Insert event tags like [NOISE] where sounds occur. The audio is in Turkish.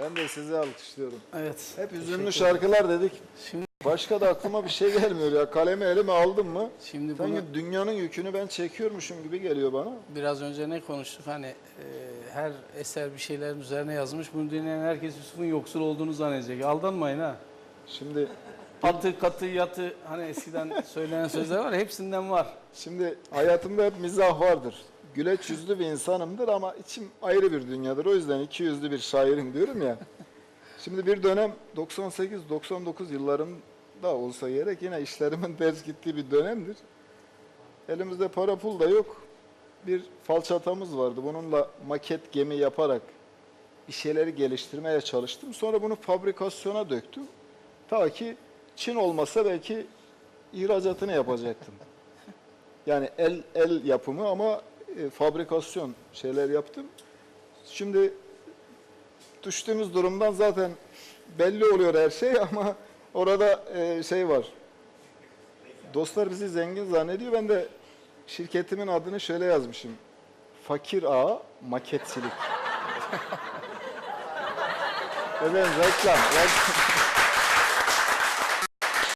Ben de sizi alkışlıyorum. Evet. Hep ederim. şarkılar dedik. Şimdi, Başka da aklıma bir şey gelmiyor ya. Kalemi elime aldım mı? şimdi bunu Sanki dünyanın yükünü ben çekiyormuşum gibi geliyor bana. biraz önce ne konuştuk? Hani e, her eser bir şeylerin üzerine yazmış. Bunu dinleyen herkes Yusuf'un yoksul olduğunu zannedecek. Aldanmayın ha. Şimdi Atı, katı, yatı hani eskiden [LAUGHS] söylenen sözler var hepsinden var. Şimdi hayatımda hep mizah vardır. Güleç yüzlü bir insanımdır ama içim ayrı bir dünyadır. O yüzden iki yüzlü bir şairim diyorum ya. Şimdi bir dönem 98-99 yıllarında olsa gerek yine işlerimin [LAUGHS] ters gittiği bir dönemdir. Elimizde para pul da yok. Bir falçatamız vardı. Bununla maket gemi yaparak bir şeyleri geliştirmeye çalıştım. Sonra bunu fabrikasyona döktüm. Ta ki Çin olmasa belki ihracatını yapacaktım. Yani el el yapımı ama e, fabrikasyon şeyler yaptım. Şimdi düştüğümüz durumdan zaten belli oluyor her şey [LAUGHS] ama orada e, şey var. Dostlar bizi zengin zannediyor. Ben de şirketimin adını şöyle yazmışım. Fakir ağa maketçilik. [LAUGHS] Efendim reklam. reklam.